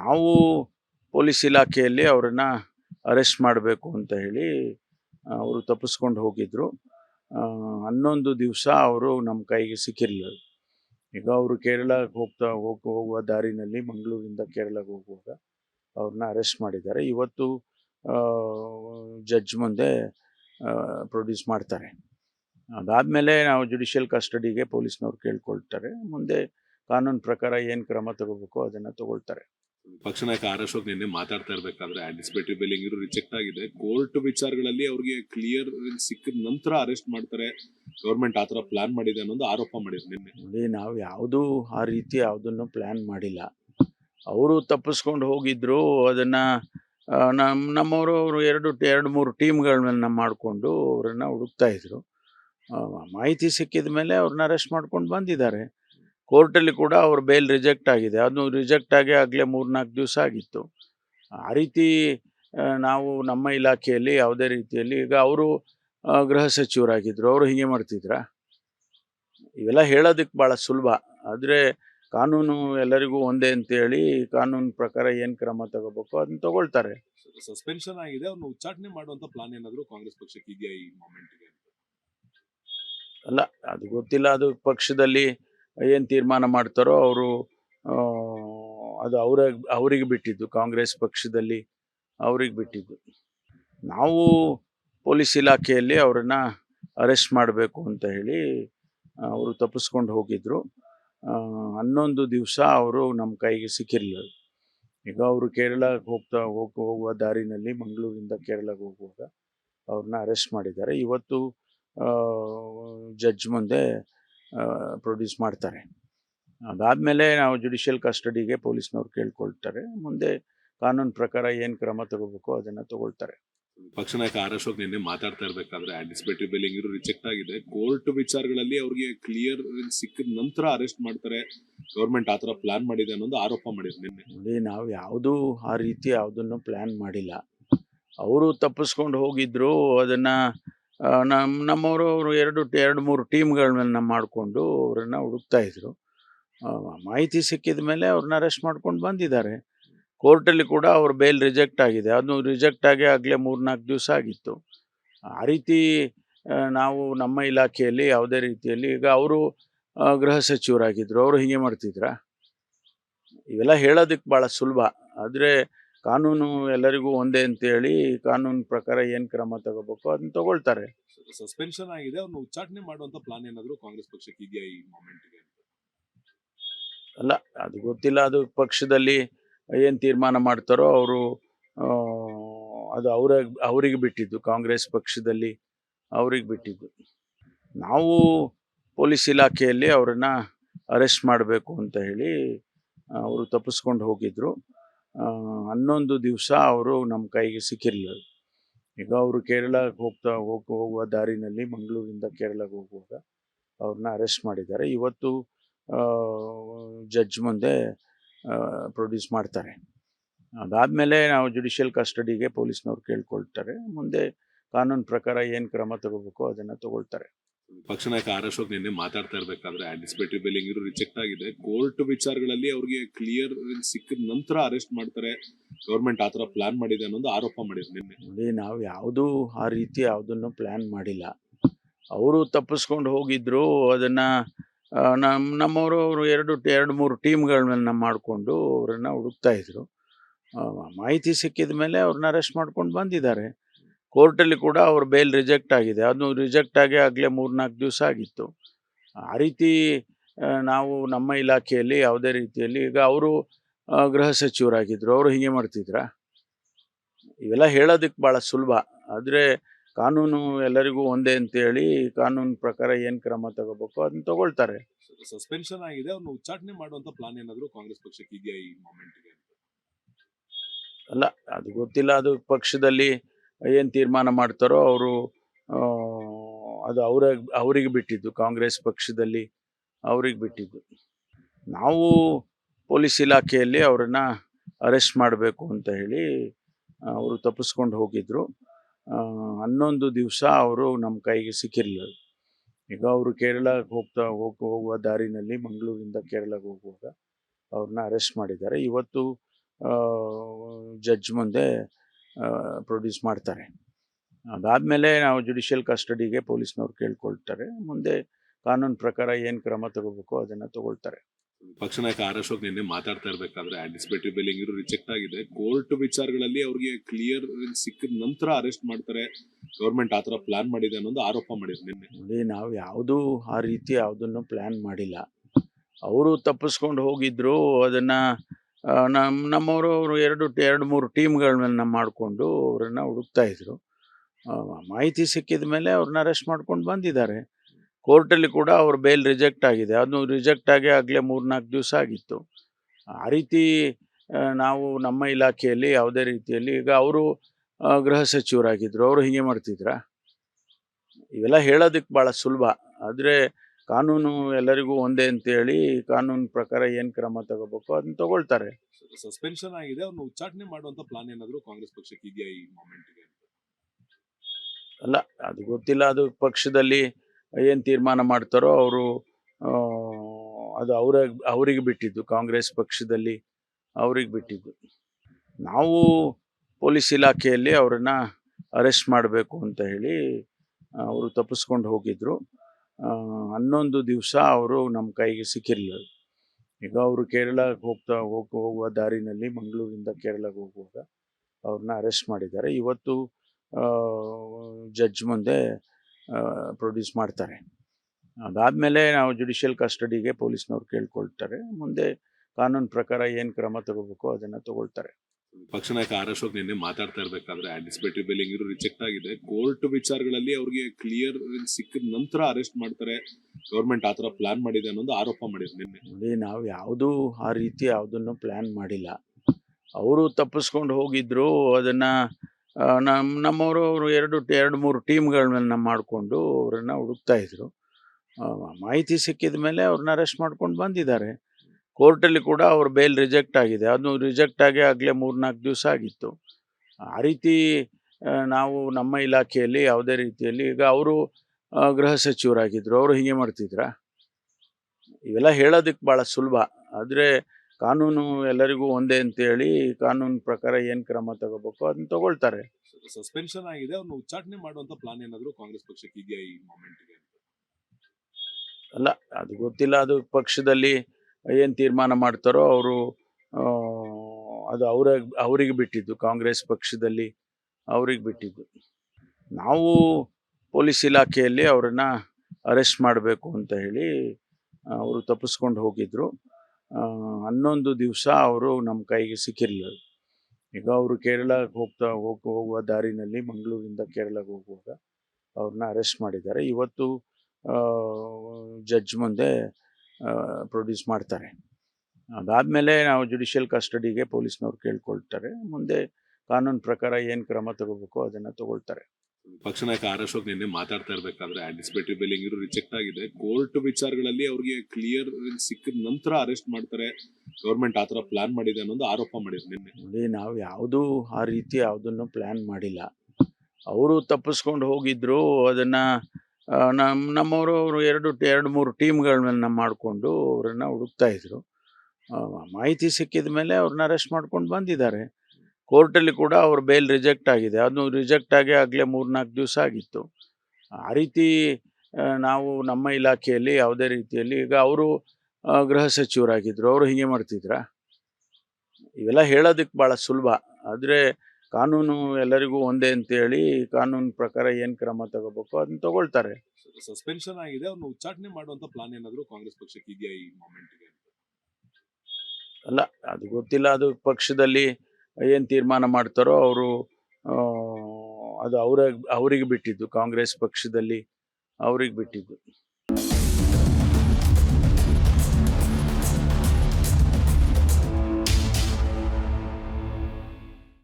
ನಾವು ಪೊಲೀಸ್ ಇಲಾಖೆಯಲ್ಲಿ ಅವರನ್ನು ಅರೆಸ್ಟ್ ಮಾಡಬೇಕು ಅಂತ ಹೇಳಿ ಅವರು ತಪ್ಪಿಸ್ಕೊಂಡು ಹೋಗಿದ್ರು. ಹನ್ನೊಂದು ದಿವಸ ಅವರು ನಮ್ಮ ಕೈಗೆ ಸಿಕ್ಕಿರಲಿಲ್ಲ. ಈಗ ಅವರು ಕೇರಳಕ್ಕೆ ಹೋಗ್ತಾ, ಹೋಗ್, ಹೋಗುವ ದಾರಿನಲ್ಲಿ ಮಂಗಳೂರಿಂದ ಕೇರಳಕ್ಕೆ ಹೋಗುವಾಗ ಅವ್ರನ್ನ ಅರೆಸ್ಟ್ ಮಾಡಿದ್ದಾರೆ. ಇವತ್ತು ಜಡ್ಜ್ ಮುಂದೆ ಪ್ರೊಡ್ಯೂಸ್ ಮಾಡ್ತಾರೆ. ಅದಾದಮೇಲೆ ನಾವು ಜುಡಿಷಿಯಲ್ ಕಸ್ಟಡಿಗೆ ಪೊಲೀಸ್ನವ್ರು ಕೇಳ್ಕೊಳ್ತಾರೆ. ಮುಂದೆ ಕಾನೂನು ಪ್ರಕಾರ ಏನು ಕ್ರಮ ತಗೋಬೇಕು ಅದನ್ನು ತಗೊಳ್ತಾರೆ. ಪಕ್ಷ ನಾಯಕ ಆರ್ ಅಶೋಕ್ ನಿನ್ನೆ ಮಾತಾಡ್ತಾ ಇರ್ಬೇಕಾದ್ರೆ ಆಂಟಿಸಿಪೇಟರಿ ಬೇಲಿಂಗ್ ಇರೋ ರಿಜೆಕ್ಟ್ ಆಗಿದೆ. ಕೋರ್ಟ್ ವಿಚಾರಗಳಲ್ಲಿ ಅವ್ರಿಗೆ ಕ್ಲಿಯರ್ ಸಿಕ್ಕಿದ ನಂತರ ಅರೆಸ್ಟ್ ಮಾಡ್ತಾರೆ. ಗೌರ್ಮೆಂಟ್ ಆತರ ಪ್ಲಾನ್ ಮಾಡಿದೆ ಅನ್ನೋದು ಆರೋಪ ಮಾಡಿದ್ರು ನಿನ್ನೆ. ನೋಡಿ, ನಾವು ಯಾವುದೂ ಆ ರೀತಿ ಯಾವುದನ್ನು ಪ್ಲ್ಯಾನ್ ಮಾಡಿಲ್ಲ. ಅವರು ತಪ್ಪಿಸ್ಕೊಂಡು ಹೋಗಿದ್ರು, ಅದನ್ನು ನಮ್ಮ ನಮ್ಮವರು ಅವರು ಎರಡು ಎರಡು, ಮೂರು ಟೀಮ್ಗಳನ್ನ ಮಾಡಿಕೊಂಡು ಅವರನ್ನು ಹುಡುಕ್ತಾ ಇದ್ರು. ಮಾಹಿತಿ ಸಿಕ್ಕಿದ ಮೇಲೆ ಅವ್ರನ್ನ ಅರೆಸ್ಟ್ ಮಾಡ್ಕೊಂಡು ಬಂದಿದ್ದಾರೆ. ಕೋರ್ಟಲ್ಲಿ ಕೂಡ ಅವ್ರ ಬೇಲ್ ರಿಜೆಕ್ಟ್ ಆಗಿದೆ. ಅದು ರಿಜೆಕ್ಟ್ ಆಗಿ ಆಗಲೇ ಮೂರ್ನಾಲ್ಕು ದಿವಸ ಆಗಿತ್ತು. ಆ ರೀತಿ ನಾವು ನಮ್ಮ ಇಲಾಖೆಯಲ್ಲಿ ಯಾವುದೇ ರೀತಿಯಲ್ಲಿ ಈಗ ಅವರು ಗೃಹ ಸಚಿವರಾಗಿದ್ದರು ಅವರು ಹೀಗೆ ಮಾಡ್ತಿದ್ರ? ಇವೆಲ್ಲ ಹೇಳೋದಕ್ಕೆ ಭಾಳ ಸುಲಭ. ಆದರೆ ಕಾನೂನು ಎಲ್ಲರಿಗೂ ಒಂದೇ ಅಂತೇಳಿ ಕಾನೂನು ಪ್ರಕಾರ ಏನು ಕ್ರಮ ತಗೋಬೇಕು ಅದನ್ನ ತಗೊಳ್ತಾರೆ. ಸಸ್ಪೆನ್ಷನ್ ಆಗಿದೆ. ಅವ್ರನ್ನ ಉಚ್ಚಾಟನೆ ಮಾಡುವಂತ ಪ್ಲಾನ್ ಏನಾದರೂ ಕಾಂಗ್ರೆಸ್ ಪಕ್ಷಕ್ಕೆ ಇದೆಯಾ ಈ ಮೂಮೆಂಟ್ಗೆ ಅಲ್ಲ ಅದು ಗೊತ್ತಿಲ್ಲ. ಅದು ಪಕ್ಷದಲ್ಲಿ ಏನು ತೀರ್ಮಾನ ಮಾಡ್ತಾರೋ ಅವರು ಅದು ಅವರ, ಅವರಿಗೆ ಬಿಟ್ಟಿದ್ದು, ಕಾಂಗ್ರೆಸ್ ಪಕ್ಷದಲ್ಲಿ ಅವ್ರಿಗೆ ಬಿಟ್ಟಿದ್ದು. ನಾವು ಪೊಲೀಸ್ ಇಲಾಖೆಯಲ್ಲಿ ಅವರನ್ನು ಅರೆಸ್ಟ್ ಮಾಡಬೇಕು ಅಂತ ಹೇಳಿ ಅವರು ತಪ್ಪಿಸ್ಕೊಂಡು ಹೋಗಿದ್ದರು ಹನ್ನೊಂದು ದಿವಸ ಅವರು ನಮ್ಮ ಕೈಗೆ ಸಿಕ್ಕಿರಲಿಲ್ಲ. ಈಗ ಅವರು ಕೇರಳಕ್ಕೆ ಹೋಗ್ತಾ, ಹೋಗ್, ಹೋಗುವ ದಾರಿನಲ್ಲಿ ಮಂಗಳೂರಿಂದ ಕೇರಳಕ್ಕೆ ಹೋಗುವಾಗ ಅವ್ರನ್ನ ಅರೆಸ್ಟ್ ಮಾಡಿದ್ದಾರೆ. ಇವತ್ತು ಜಡ್ಜ್ ಮುಂದೆ ಪ್ರೊಡ್ಯೂಸ್ ಮಾಡ್ತಾರೆ. ಅದಾದಮೇಲೆ ನಾವು ಜುಡಿಷಿಯಲ್ ಕಸ್ಟಡಿಗೆ ಪೊಲೀಸ್ನವ್ರು ಕೇಳ್ಕೊಳ್ತಾರೆ. ಮುಂದೆ ಕಾನೂನು ಪ್ರಕಾರ ಏನು ಕ್ರಮ ತಗೋಬೇಕು ಅದನ್ನು ತಗೊಳ್ತಾರೆ. ಪಕ್ಷ ನಾಯಕ ಆರ್ ಅಶೋಕ್ ನಿನ್ನೆ ಮಾತಾಡ್ತಾ ಇರ್ಬೇಕಾದ್ರೆ ಆಂಟಿಸಿಪೇಟರಿ ಬೇಲಿಂಗ್ ಇರೋ ರಿಜೆಕ್ಟ್ ಆಗಿದೆ. ಕೋರ್ಟ್ ವಿಚಾರಗಳಲ್ಲಿ ಅವ್ರಿಗೆ ಕ್ಲಿಯರ್ ಸಿಕ್ಕಿದ ನಂತರ ಅರೆಸ್ಟ್ ಮಾಡ್ತಾರೆ. ಗೌರ್ಮೆಂಟ್ ಆ ಥರ ಪ್ಲಾನ್ ಮಾಡಿದೆ ಅನ್ನೋದು ಆರೋಪ ಮಾಡಿದ್ರು ನಿನ್ನೆ. ನೋಡಿ ನಾವು ಯಾವುದೂ ಆ ರೀತಿ ಯಾವುದನ್ನು ಪ್ಲ್ಯಾನ್ ಮಾಡಿಲ್ಲ. ಅವರು ತಪ್ಪಿಸ್ಕೊಂಡು ಹೋಗಿದ್ರು ಅದನ್ನು ನಮ್ಮ ನಮ್ಮವರು ಅವರು ಎರಡು ಎರಡು, ಮೂರು ಟೀಮ್ಗಳನ್ನ ಮಾಡಿಕೊಂಡು ಅವರನ್ನು ಹುಡುಕ್ತಾ ಇದ್ರು. ಮಾಹಿತಿ ಸಿಕ್ಕಿದ ಮೇಲೆ ಅವ್ರನ್ನ ಅರೆಸ್ಟ್ ಮಾಡ್ಕೊಂಡು ಬಂದಿದ್ದಾರೆ. ಕೋರ್ಟಲ್ಲಿ ಕೂಡ ಅವ್ರ ಬೇಲ್ ರಿಜೆಕ್ಟ್ ಆಗಿದೆ. ಅದು ರಿಜೆಕ್ಟ್ ಆಗಿ ಆಗಲೇ ಮೂರ್ನಾಲ್ಕು ದಿವಸ ಆಗಿತ್ತು. ಆ ರೀತಿ ನಾವು ನಮ್ಮ ಇಲಾಖೆಯಲ್ಲಿ ಯಾವುದೇ ರೀತಿಯಲ್ಲಿ ಈಗ ಅವರು ಗೃಹ ಸಚಿವರಾಗಿದ್ದರು ಅವರು ಹೀಗೆ ಮಾಡ್ತಿದ್ರ? ಇವೆಲ್ಲ ಹೇಳೋದಕ್ಕೆ ಭಾಳ ಸುಲಭ. ಆದರೆ ಕಾನೂನು ಎಲ್ಲರಿಗೂ ಒಂದೇ ಅಂತೇಳಿ ಕಾನೂನು ಪ್ರಕಾರ ಏನು ಕ್ರಮ ತಗೋಬೇಕು ಅದನ್ನ ತಗೊಳ್ತಾರೆ. ಸಸ್ಪೆನ್ಷನ್ ಆಗಿದೆ ಅವ್ರನ್ನ ಉಚ್ಚಾಟನೆ ಮಾಡುವಂತ ಪ್ಲಾನ್ ಏನಾದರೂ ಕಾಂಗ್ರೆಸ್ ಪಕ್ಷಕ್ಕೆ ಇದೆಯಾ ಈ ಮೂಮೆಂಟ್ಗೆ ಅಲ್ಲ ಅದು ಗೊತ್ತಿಲ್ಲ ಅದು ಪಕ್ಷದಲ್ಲಿ ಏನು ತೀರ್ಮಾನ ಮಾಡ್ತಾರೋ ಅವರು ಅದು ಅವರ ಅವರಿಗೆ ಬಿಟ್ಟಿದ್ದು ಕಾಂಗ್ರೆಸ್ ಪಕ್ಷದಲ್ಲಿ ಅವ್ರಿಗೆ ಬಿಟ್ಟಿದ್ದು. ನಾವು ಪೊಲೀಸ್ ಇಲಾಖೆಯಲ್ಲಿ ಅವರನ್ನು ಅರೆಸ್ಟ್ ಮಾಡಬೇಕು ಅಂತ ಹೇಳಿ ಅವರು ತಪ್ಪಿಸ್ಕೊಂಡು ಹೋಗಿದ್ದರು ಹನ್ನೊಂದು ದಿವಸ ಅವರು ನಮ್ಮ ಕೈಗೆ ಸಿಕ್ಕಿರಲಿಲ್ಲ. ಈಗ ಅವರು ಕೇರಳಕ್ಕೆ ಹೋಗ್ತಾ, ಹೋಗ, ಹೋಗುವ ದಾರಿನಲ್ಲಿ ಮಂಗಳೂರಿಂದ ಕೇರಳಕ್ಕೆ ಹೋಗುವಾಗ ಅವ್ರನ್ನ ಅರೆಸ್ಟ್ ಮಾಡಿದ್ದಾರೆ. ಇವತ್ತು ಜಡ್ಜ್ ಮುಂದೆ ಪ್ರೊಡ್ಯೂಸ್ ಮಾಡ್ತಾರೆ. ಅದಾದಮೇಲೆ ನಾವು ಜುಡಿಷಿಯಲ್ ಕಸ್ಟಡಿಗೆ ಪೊಲೀಸ್ನವ್ರು ಕೇಳ್ಕೊಳ್ತಾರೆ. ಮುಂದೆ ಕಾನೂನು ಪ್ರಕಾರ ಏನು ಕ್ರಮ ತಗೋಬೇಕು ಅದನ್ನು ತಗೊಳ್ತಾರೆ. ಪಕ್ಷ ನಾಯಕ ಆರ್ ಅಶೋಕ್ ನಿನ್ನೆ ಮಾತಾಡ್ತಾ ಇರ್ಬೇಕಾದ್ರೆ ಆಂಟಿಸಿಪೇಟರಿ ಬೇಲಿಂಗ್ ಇರೋ ರಿಜೆಕ್ಟ್ ಆಗಿದೆ. ಕೋರ್ಟ್ ವಿಚಾರಗಳಲ್ಲಿ ಅವ್ರಿಗೆ ಕ್ಲಿಯರ್ ಸಿಕ್ಕಿದ ನಂತರ ಅರೆಸ್ಟ್ ಮಾಡ್ತಾರೆ. ಗೌರ್ಮೆಂಟ್ ಆತರ ಪ್ಲಾನ್ ಮಾಡಿದೆ ಅನ್ನೋದು ಆರೋಪ ಮಾಡಿದ್ರು ನಿನ್ನೆ. ನೋಡಿ, ನಾವು ಯಾವುದೂ ಆ ರೀತಿ ಯಾವುದನ್ನು ಪ್ಲಾನ್ ಮಾಡಿಲ್ಲ. ಅವರು ತಪ್ಪಿಸ್ಕೊಂಡು ಹೋಗಿದ್ರು, ಅದನ್ನು ನಮ್ಮ ನಮ್ಮವರು ಅವರು ಎರಡು ಎರಡು, ಮೂರು ಟೀಮ್ಗಳನ್ನ ಮಾಡಿಕೊಂಡು ಅವರನ್ನು ಹುಡುಕ್ತಾ ಇದ್ರು. ಮಾಹಿತಿ ಸಿಕ್ಕಿದ ಮೇಲೆ ಅವ್ರನ್ನ ಅರೆಸ್ಟ್ ಮಾಡ್ಕೊಂಡು ಬಂದಿದ್ದಾರೆ. ಕೋರ್ಟಲ್ಲಿ ಕೂಡ ಅವ್ರ ಬೇಲ್ ರಿಜೆಕ್ಟ್ ಆಗಿದೆ. ಅದು ರಿಜೆಕ್ಟ್ ಆಗಿ ಆಗಲೇ ಮೂರ್ನಾಲ್ಕು ದಿವಸ ಆಗಿತ್ತು. ಆ ರೀತಿ ನಾವು ನಮ್ಮ ಇಲಾಖೆಯಲ್ಲಿ ಯಾವುದೇ ರೀತಿಯಲ್ಲಿ ಈಗ ಅವರು ಗೃಹ ಸಚಿವರಾಗಿದ್ದರು ಅವರು ಹೀಗೆ ಮಾಡ್ತಿದ್ರ? ಇವೆಲ್ಲ ಹೇಳೋದಕ್ಕೆ ಭಾಳ ಸುಲಭ. ಆದರೆ ಕಾನೂನು ಎಲ್ಲರಿಗೂ ಒಂದೇ ಅಂತೇಳಿ ಕಾನೂನು ಪ್ರಕಾರ ಏನು ಕ್ರಮ ತಗೋಬೇಕು ಅದನ್ನ ತಗೊಳ್ತಾರೆ. ಸಸ್ಪೆನ್ಷನ್ ಆಗಿದೆ. ಅವ್ರನ್ನ ಉಚ್ಚಾಟನೆ ಮಾಡುವಂತ ಪ್ಲಾನ್ ಏನಾದರೂ ಕಾಂಗ್ರೆಸ್ ಪಕ್ಷಕ್ಕೆ ಇದೆಯಾ ಈ ಮೂಮೆಂಟ್ಗೆ ಅಲ್ಲ ಅದು ಗೊತ್ತಿಲ್ಲ. ಅದು ಪಕ್ಷದಲ್ಲಿ ಏನು ತೀರ್ಮಾನ ಮಾಡ್ತಾರೋ ಅವರು ಅದು ಅವರ, ಅವರಿಗೆ ಬಿಟ್ಟಿದ್ದು, ಕಾಂಗ್ರೆಸ್ ಪಕ್ಷದಲ್ಲಿ ಅವ್ರಿಗೆ ಬಿಟ್ಟಿದ್ದು. ನಾವು ಪೊಲೀಸ್ ಇಲಾಖೆಯಲ್ಲಿ ಅವರನ್ನು ಅರೆಸ್ಟ್ ಮಾಡಬೇಕು ಅಂತ ಹೇಳಿ ಅವರು ತಪ್ಪಿಸ್ಕೊಂಡು ಹೋಗಿದ್ದರು ಹನ್ನೊಂದು ದಿವಸ ಅವರು ನಮ್ಮ ಕೈಗೆ ಸಿಕ್ಕಿರಲಿಲ್ಲ. ಈಗ ಅವರು ಕೇರಳಕ್ಕೆ ಹೋಗ್ತಾ, ಹೋಗ, ಹೋಗುವ ದಾರಿನಲ್ಲಿ ಮಂಗಳೂರಿಂದ ಕೇರಳಕ್ಕೆ ಹೋಗುವಾಗ ಅವ್ರನ್ನ ಅರೆಸ್ಟ್ ಮಾಡಿದ್ದಾರೆ. ಇವತ್ತು ಜಡ್ಜ್ ಮುಂದೆ ಪ್ರೊಡ್ಯೂಸ್ ಮಾಡ್ತಾರೆ. ಅದಾದಮೇಲೆ ನಾವು ಜುಡಿಷಿಯಲ್ ಕಸ್ಟಡಿಗೆ ಪೊಲೀಸ್ನವ್ರು ಕೇಳ್ಕೊಳ್ತಾರೆ. ಮುಂದೆ ಕಾನೂನು ಪ್ರಕಾರ ಏನು ಕ್ರಮ ತಗೋಬೇಕು ಅದನ್ನು ತಗೊಳ್ತಾರೆ. ಪಕ್ಷ ನಾಯಕ ಆರ್ ಅಶೋಕ್ ನಿನ್ನೆ ಮಾತಾಡ್ತಾ ಇರ್ಬೇಕಾದ್ರೆ ಆಂಟಿಸಿಪೇಟರಿ ಬಿಲ್ಲಿಂಗ್ ಇರೋ ರಿಜೆಕ್ಟ್ ಆಗಿದೆ. ಕೋರ್ಟ್ ವಿಚಾರಗಳಲ್ಲಿ ಅವ್ರಿಗೆ ಕ್ಲಿಯರ್ ಸಿಕ್ಕಿದ ನಂತರ ಅರೆಸ್ಟ್ ಮಾಡ್ತಾರೆ. ಗೌರ್ಮೆಂಟ್ ಆ ಥರ ಪ್ಲಾನ್ ಮಾಡಿದೆ ಅನ್ನೋದು ಆರೋಪ ಮಾಡಿದ್ರು ನಿನ್ನೆ. ನೋಡಿ ನಾವು ಯಾವುದೂ ಆ ರೀತಿ ಯಾವುದನ್ನು ಪ್ಲ್ಯಾನ್ ಮಾಡಿಲ್ಲ. ಅವರು ತಪ್ಪಿಸ್ಕೊಂಡು ಹೋಗಿದ್ರು ಅದನ್ನು ನಮ್ಮ ನಮ್ಮವರು ಅವರು ಎರಡು ಎರಡು, ಮೂರು ಟೀಮ್ಗಳನ್ನ ಮಾಡಿಕೊಂಡು ಅವರನ್ನು ಹುಡುಕ್ತಾ ಇದ್ರು. ಮಾಹಿತಿ ಸಿಕ್ಕಿದ ಮೇಲೆ ಅವ್ರನ್ನ ಅರೆಸ್ಟ್ ಮಾಡ್ಕೊಂಡು ಬಂದಿದ್ದಾರೆ. ಕೋರ್ಟಲ್ಲಿ ಕೂಡ ಅವ್ರ ಬೇಲ್ ರಿಜೆಕ್ಟ್ ಆಗಿದೆ. ಅದು ರಿಜೆಕ್ಟ್ ಆಗಿ ಆಗಲೇ ಮೂರ್ನಾಲ್ಕು ದಿವಸ ಆಗಿತ್ತು. ಆ ರೀತಿ ನಾವು ನಮ್ಮ ಇಲಾಖೆಯಲ್ಲಿ ಯಾವುದೇ ರೀತಿಯಲ್ಲಿ ಈಗ ಅವರು ಗೃಹ ಸಚಿವರಾಗಿದ್ದರು ಅವರು ಹೀಗೆ ಮಾಡ್ತಿದ್ರ? ಇವೆಲ್ಲ ಹೇಳೋದಕ್ಕೆ ಭಾಳ ಸುಲಭ. ಆದರೆ ಕಾನೂನು ಎಲ್ಲರಿಗೂ ಒಂದೇ ಅಂತೇಳಿ ಕಾನೂನು ಪ್ರಕಾರ ಏನು ಕ್ರಮ ತಗೋಬೇಕು ಅದನ್ನ ತಗೊಳ್ತಾರೆ. ಸಸ್ಪೆನ್ಷನ್ ಆಗಿದೆ ಅವ್ರನ್ನ ಉಚ್ಚಾಟನೆ ಮಾಡುವಂತ ಪ್ಲಾನ್ ಏನಾದರೂ ಕಾಂಗ್ರೆಸ್ ಪಕ್ಷಕ್ಕೆ ಇದೆಯಾ ಈ ಮೂಮೆಂಟ್ಗೆ ಅಲ್ಲ ಅದು ಗೊತ್ತಿಲ್ಲ ಅದು ಪಕ್ಷದಲ್ಲಿ ಏನು ತೀರ್ಮಾನ ಮಾಡ್ತಾರೋ ಅವರು ಅದು ಅವರ ಅವರಿಗೆ ಬಿಟ್ಟಿದ್ದು ಕಾಂಗ್ರೆಸ್ ಪಕ್ಷದಲ್ಲಿ ಅವ್ರಿಗೆ ಬಿಟ್ಟಿದ್ದು. ನಾವು ಪೊಲೀಸ್ ಇಲಾಖೆಯಲ್ಲಿ ಅವರನ್ನು ಅರೆಸ್ಟ್ ಮಾಡಬೇಕು ಅಂತ ಹೇಳಿ ಅವರು ತಪ್ಪಿಸ್ಕೊಂಡು ಹೋಗಿದ್ರು. ಹನ್ನೊಂದು ದಿವಸ ಅವರು ನಮ್ಮ ಕೈಗೆ ಸಿಕ್ಕಿರಲಿಲ್ಲ. ಈಗ ಅವರು ಕೇರಳಕ್ಕೆ ಹೋಗ್ತಾ, ಹೋಗ್, ಹೋಗುವ ದಾರಿನಲ್ಲಿ ಮಂಗಳೂರಿಂದ ಕೇರಳಕ್ಕೆ ಹೋಗುವಾಗ ಅವ್ರನ್ನ ಅರೆಸ್ಟ್ ಮಾಡಿದ್ದಾರೆ. ಇವತ್ತು ಜಡ್ಜ್ ಮುಂದೆ ಪ್ರೊಡ್ಯೂಸ್ ಮಾಡ್ತಾರೆ. ಅದಾದಮೇಲೆ ನಾವು ಜುಡಿಷಿಯಲ್ ಕಸ್ಟಡಿಗೆ ಪೊಲೀಸ್ನವ್ರು ಕೇಳ್ಕೊಳ್ತಾರೆ. ಮುಂದೆ ಕಾನೂನು ಪ್ರಕಾರ ಏನು ಕ್ರಮ ತಗೋಬೇಕು ಅದನ್ನು ತಗೊಳ್ತಾರೆ. ಪಕ್ಷ ನಾಯಕ ಆರ್ ಅಶೋಕ್ ನಿನ್ನೆ ಮಾತಾಡ್ತಾ ಇರ್ಬೇಕಾದ್ರೆ ಆಂಟಿಸಿಪೇಟರಿ ಬೇಲಿಂಗ್ ಇರೋ ರಿಜೆಕ್ಟ್ ಆಗಿದೆ. ಕೋರ್ಟ್ ವಿಚಾರಗಳಲ್ಲಿ ಅವ್ರಿಗೆ ಕ್ಲಿಯರ್ ಸಿಕ್ಕಿದ ನಂತರ ಅರೆಸ್ಟ್ ಮಾಡ್ತಾರೆ. ಗೌರ್ಮೆಂಟ್ ಆತರ ಪ್ಲಾನ್ ಮಾಡಿದೆ ಅನ್ನೋದು ಆರೋಪ ಮಾಡಿದ್ರು ನಿನ್ನೆ. ನೋಡಿ, ನಾವು ಯಾವುದೂ ಆ ರೀತಿ ಯಾವುದನ್ನು ಪ್ಲಾನ್ ಮಾಡಿಲ್ಲ. ಅವರು ತಪ್ಪಿಸ್ಕೊಂಡು ಹೋಗಿದ್ರು, ಅದನ್ನು ನಮ್ಮ ನಮ್ಮವರು ಅವರು ಎರಡು ಎರಡು, ಮೂರು ಟೀಮ್ಗಳನ್ನ ಮಾಡಿಕೊಂಡು ಅವರನ್ನು ಹುಡುಕ್ತಾ ಇದ್ರು. ಮಾಹಿತಿ ಸಿಕ್ಕಿದ ಮೇಲೆ ಅವ್ರನ್ನ ಅರೆಸ್ಟ್ ಮಾಡ್ಕೊಂಡು ಬಂದಿದ್ದಾರೆ. ಕೋರ್ಟಲ್ಲಿ ಕೂಡ ಅವ್ರ ಬೇಲ್ ರಿಜೆಕ್ಟ್ ಆಗಿದೆ. ಅದು ರಿಜೆಕ್ಟ್ ಆಗಿ ಆಗಲೇ ಮೂರ್ನಾಲ್ಕು ದಿವಸ ಆಗಿತ್ತು. ಆ ರೀತಿ ನಾವು ನಮ್ಮ ಇಲಾಖೆಯಲ್ಲಿ ಯಾವುದೇ ರೀತಿಯಲ್ಲಿ ಈಗ ಅವರು ಗೃಹ ಸಚಿವರಾಗಿದ್ದರು ಅವರು ಹೀಗೆ ಮಾಡ್ತಿದ್ರ? ಇವೆಲ್ಲ ಹೇಳೋದಕ್ಕೆ ಭಾಳ ಸುಲಭ. ಆದರೆ ಕಾನೂನು ಎಲ್ಲರಿಗೂ ಒಂದೇ ಅಂತೇಳಿ ಕಾನೂನು ಪ್ರಕಾರ ಏನು ಕ್ರಮ ತಗೋಬೇಕು ಅದನ್ನ ತಗೊಳ್ತಾರೆ. ಸಸ್ಪೆನ್ಷನ್ ಆಗಿದೆ. ಅವ್ರನ್ನ ಉಚ್ಚಾಟನೆ ಮಾಡುವಂತ ಪ್ಲಾನ್ ಏನಾದರೂ ಕಾಂಗ್ರೆಸ್ ಪಕ್ಷಕ್ಕೆ ಇದೆಯಾ ಈ ಮೂಮೆಂಟ್ಗೆ ಅಲ್ಲ ಅದು ಗೊತ್ತಿಲ್ಲ. ಅದು ಪಕ್ಷದಲ್ಲಿ ಏನು ತೀರ್ಮಾನ ಮಾಡ್ತಾರೋ ಅವರು ಅದು ಅವರ, ಅವರಿಗೆ ಬಿಟ್ಟಿದ್ದು, ಕಾಂಗ್ರೆಸ್ ಪಕ್ಷದಲ್ಲಿ ಅವ್ರಿಗೆ ಬಿಟ್ಟಿದ್ದು. ನಾವು ಪೊಲೀಸ್ ಇಲಾಖೆಯಲ್ಲಿ ಅವರನ್ನು ಅರೆಸ್ಟ್ ಮಾಡಬೇಕು ಅಂತ ಹೇಳಿ ಅವರು ತಪ್ಪಿಸ್ಕೊಂಡು ಹೋಗಿದ್ರು. ಹನ್ನೊಂದು ದಿವಸ ಅವರು ನಮ್ಮ ಕೈಗೆ ಸಿಕ್ಕಿರಲಿಲ್ಲ. ಈಗ ಅವರು ಕೇರಳಕ್ಕೆ ಹೋಗ್ತಾ, ಹೋಗ್, ಹೋಗುವ ದಾರಿನಲ್ಲಿ ಮಂಗಳೂರಿಂದ ಕೇರಳಕ್ಕೆ ಹೋಗುವಾಗ ಅವ್ರನ್ನ ಅರೆಸ್ಟ್ ಮಾಡಿದ್ದಾರೆ. ಇವತ್ತು ಜಡ್ಜ್ ಮುಂದೆ ಪ್ರೊಡ್ಯೂಸ್ ಮಾಡ್ತಾರೆ. ಅದಾದಮೇಲೆ ನಾವು ಜುಡಿಷಿಯಲ್ ಕಸ್ಟಡಿಗೆ ಪೊಲೀಸ್ನವ್ರು ಕೇಳ್ಕೊಳ್ತಾರೆ. ಮುಂದೆ ಕಾನೂನು ಪ್ರಕಾರ ಏನು ಕ್ರಮ ತಗೋಬೇಕು ಅದನ್ನು ತಗೊಳ್ತಾರೆ. ಪಕ್ಷ ನಾಯಕ ಆರ್ ಅಶೋಕ್ ನಿನ್ನೆ ಮಾತಾಡ್ತಾ ಇರ್ಬೇಕಾದ್ರೆ ಆಂಟಿಸಿಪೇಟರಿ ಬೇಲಿಂಗ್ ಇರೋ ರಿಜೆಕ್ಟ್ ಆಗಿದೆ. ಕೋರ್ಟ್ ವಿಚಾರಗಳಲ್ಲಿ ಅವ್ರಿಗೆ ಕ್ಲಿಯರ್ ಸಿಕ್ಕಿದ ನಂತರ ಅರೆಸ್ಟ್ ಮಾಡ್ತಾರೆ. ಗೌರ್ಮೆಂಟ್ ಆ ಥರ ಪ್ಲಾನ್ ಮಾಡಿದೆ ಅನ್ನೋದು ಆರೋಪ ಮಾಡಿದ್ರು ನಿನ್ನೆ. ನೋಡಿ ನಾವು ಯಾವುದೂ ಆ ರೀತಿ ಯಾವುದನ್ನು ಪ್ಲ್ಯಾನ್ ಮಾಡಿಲ್ಲ. ಅವರು ತಪ್ಪಿಸ್ಕೊಂಡು ಹೋಗಿದ್ರು ಅದನ್ನು ನಮ್ಮ ನಮ್ಮವರು ಅವರು ಎರಡು ಎರಡು, ಮೂರು ಟೀಮ್ಗಳನ್ನ ಮಾಡಿಕೊಂಡು ಅವರನ್ನು ಹುಡುಕ್ತಾ ಇದ್ರು. ಮಾಹಿತಿ ಸಿಕ್ಕಿದ ಮೇಲೆ ಅವ್ರನ್ನ ಅರೆಸ್ಟ್ ಮಾಡ್ಕೊಂಡು ಬಂದಿದ್ದಾರೆ. ಕೋರ್ಟಲ್ಲಿ ಕೂಡ ಅವ್ರ ಬೇಲ್ ರಿಜೆಕ್ಟ್ ಆಗಿದೆ. ಅದು ರಿಜೆಕ್ಟ್ ಆಗಿ ಆಗಲೇ ಮೂರ್ನಾಲ್ಕು ದಿವಸ ಆಗಿತ್ತು. ಆ ರೀತಿ ನಾವು ನಮ್ಮ ಇಲಾಖೆಯಲ್ಲಿ ಯಾವುದೇ ರೀತಿಯಲ್ಲಿ ಈಗ ಅವರು ಗೃಹ ಸಚಿವರಾಗಿದ್ದರು ಅವರು ಹೀಗೆ ಮಾಡ್ತಿದ್ರ? ಇವೆಲ್ಲ ಹೇಳೋದಕ್ಕೆ ಭಾಳ ಸುಲಭ. ಆದರೆ ಕಾನೂನು ಎಲ್ಲರಿಗೂ ಒಂದೇ ಅಂತೇಳಿ ಕಾನೂನು ಪ್ರಕಾರ ಏನು ಕ್ರಮ ತಗೋಬೇಕು ಅದನ್ನ ತಗೊಳ್ತಾರೆ. ಸಸ್ಪೆನ್ಷನ್ ಆಗಿದೆ ಅವ್ರನ್ನ ಉಚ್ಚಾಟನೆ ಮಾಡುವಂತ ಪ್ಲಾನ್ ಏನಾದರೂ ಕಾಂಗ್ರೆಸ್ ಪಕ್ಷಕ್ಕೆ ಇದೆಯಾ ಈ ಮೊಮೆಂಟ್ಗೆ ಅಲ್ಲ ಅದು ಗೊತ್ತಿಲ್ಲ ಅದು ಪಕ್ಷದಲ್ಲಿ ಏನು ತೀರ್ಮಾನ ಮಾಡ್ತಾರೋ ಅವರು ಅದು ಅವರ ಅವರಿಗೆ ಬಿಟ್ಟಿದ್ದು ಕಾಂಗ್ರೆಸ್ ಪಕ್ಷದಲ್ಲಿ ಅವ್ರಿಗೆ ಬಿಟ್ಟಿದ್ದು.